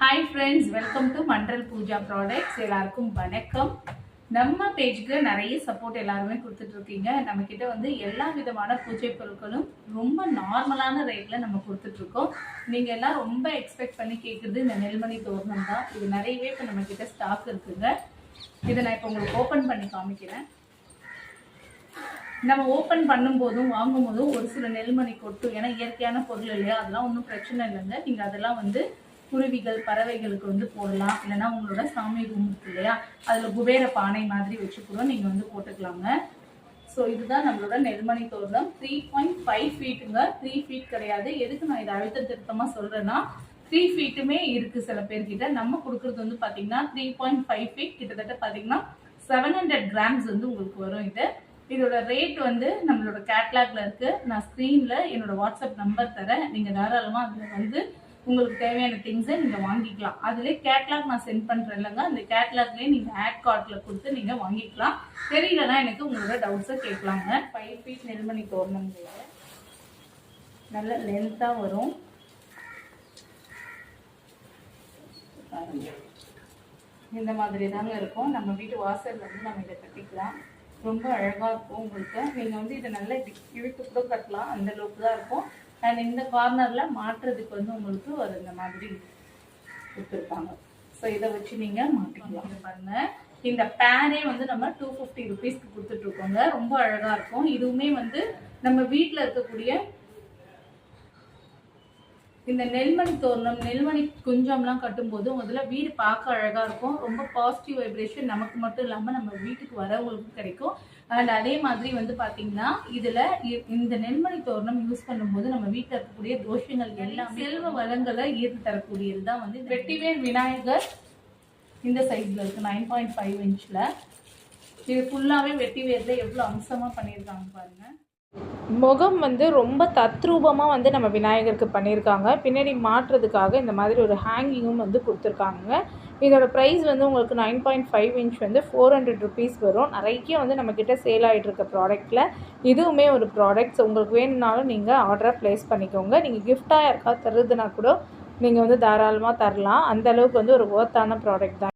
Hi friends welcome to Mandal Pooja products எல்லாருக்கும் வணக்கம். நம்ம பேஜுக்கு நிறைய சப்போர்ட் எல்லாருமே கொடுத்துட்டு இருக்கீங்க. நம்ம கிட்ட வந்து எல்லா விதமான பூஜை பொருட்களும் ரொம்ப நார்மலான ரேட்ல நம்ம கொடுத்துட்டு இருக்கோம். நீங்க எல்லாம் ரொம்ப எக்ஸ்பெக்ட் பண்ணி கேட்குறது இந்த நெல்மணி தோரணம் தான் இது நிறையவே இப்போ நம்ம கிட்ட ஸ்டாக் இருக்குங்க. இதை நான் இப்போ உங்களுக்கு ஓப்பன் பண்ணி காமிக்கிறேன். நம்ம ஓப்பன் பண்ணும்போதும் வாங்கும் போதும் ஒரு சில நெல்மணி கொட்டும் ஏன்னா இயற்கையான பொருள் இல்லையா? அதெல்லாம் ஒன்றும் பிரச்சனை இல்லைங்க. நீங்கள் அதெல்லாம் வந்து குருவிகள் பறவைகளுக்கு வந்து போடலாம். இல்லைன்னா உங்களோட சாமி ரூம் இருக்கு இல்லையா? அதில் குபேர பானை மாதிரி வச்சு கூட நீங்கள் வந்து போட்டுக்கலாங்க. ஸோ இதுதான் நம்மளோட நெல்மணி தோரணம் த்ரீ பாயிண்ட் ஃபைவ் ஃபீட்டுங்க த்ரீ ஃபீட் கிடையாது. எதுக்கு நான் இதை அழுத்த திருத்தமாக சொல்கிறேன்னா த்ரீ ஃபீட்டுமே இருக்குது சில பேர்கிட்ட. நம்ம கொடுக்குறது வந்து பார்த்தீங்கன்னா த்ரீ பாயிண்ட் ஃபைவ் ஃபீட் கிட்டத்தட்ட பார்த்தீங்கன்னா செவன் ஹண்ட்ரட் கிராம்ஸ் வந்து உங்களுக்கு வரும் இது. இதோட ரேட் வந்து நம்மளோட கேட்லாக்ல இருக்கு. நான் ஸ்க்ரீன்ல என்னோட வாட்ஸ்அப் நம்பர் தரேன். நீங்க தாராளமா அதுல வந்து உங்களுக்கு தேவையான திங்ஸை நீங்க வாங்கிக்கலாம். அதுல கேட்லாக் நான் சென்ட் பண்றேன் இல்லைங்க. அந்த கேட்லாக்லயே நீங்க ஆட் கார்ட்ல கொடுத்து நீங்க வாங்கிக்கலாம். தெரியலன்னா எனக்கு உங்களோட டவுட்ஸை கேட்கலாங்க. ஃபைவ் ஃபீட் நெல்மணி தோரணம் நல்ல லென்த்தா வரும். இந்த மாதிரி தாங்க இருக்கும். நம்ம வீட்டு வாசல்ல வந்து நம்ம இதை கட்டிக்கலாம். ரொம்ப அழகாக இருக்கும் உங்களுக்கு. நீங்கள் வந்து இதை நல்லா இப்படி இழுத்து கூட கட்டலாம். அந்த அளவுக்கு தான் இருக்கும். அண்ட் இந்த கார்னரில் மாட்டுறதுக்கு வந்து உங்களுக்கு ஒரு இந்த மாதிரி கொடுத்துருப்பாங்க ஸோ இதை வச்சு நீங்கள் மாட்டிக்கலாம். இங்க பாருங்க. இந்த பேனே வந்து நம்ம டூ ஃபிஃப்டி ருபீஸ்க்கு கொடுத்துட்ருக்கோங்க ரொம்ப அழகாக இருக்கும். இதுவுமே வந்து நம்ம வீட்டில் இருக்கக்கூடிய இந்த நெல்மணி தோரணம் நெல்மணி குஞ்சம்லாம் கட்டும்போது முதல்ல வீடு பார்க்க அழகாக இருக்கும். ரொம்ப பாசிட்டிவ் வைப்ரேஷன் நமக்கு மட்டும் இல்லாமல் நம்ம வீட்டுக்கு வரவங்களுக்கும் கிடைக்கும். அண்ட் அதே மாதிரி வந்து பார்த்தீங்கன்னா இதில் இ- இந்த நெல்மணி தோரணம் யூஸ் பண்ணும்போது நம்ம வீட்டில் இருக்கக்கூடிய தோஷங்கள் எல்லாம் செல்வ வளங்களை ஈர்த்து தரக்கூடியது தான் வந்து வெட்டிவேல் விநாயகர். இந்த சைஸில் இருக்குது நைன் பாயிண்ட் ஃபைவ் இன்ச்சில் இது ஃபுல்லாகவே வெட்டிவேரில் எவ்வளோ அம்சமாக பண்ணியிருக்காங்க பாருங்கள் முகம் வந்து ரொம்ப தத்ரூபமாக வந்து நம்ம விநாயகருக்கு பண்ணியிருக்காங்க. பின்னாடி மாட்டுறதுக்காக இந்த மாதிரி ஒரு ஹேங்கிங்கும் வந்து கொடுத்துருக்காங்க. இதோட ப்ரைஸ் வந்து உங்களுக்கு நைன் பாயிண்ட் ஃபைவ் இன்ச் வந்து ஃபோர் ஹண்ட்ரட் ருபீஸ் வரும். நிறைய வந்து நம்மக்கிட்ட சேல் ஆகிட்டு இருக்க ப்ராடக்ட்டில் இதுவுமே ஒரு ப்ராடக்ட்ஸ் உங்களுக்கு வேணும்னாலும் நீங்கள் ஆர்டரை ப்ளேஸ் பண்ணிக்கோங்க. நீங்கள் கிஃப்டாக யாருக்காவது தருதுன்னா கூட நீங்கள் வந்து தாராளமாக தரலாம். அந்த அளவுக்கு வந்து ஒரு ஒர்த்தான ப்ராடக்ட் தான்.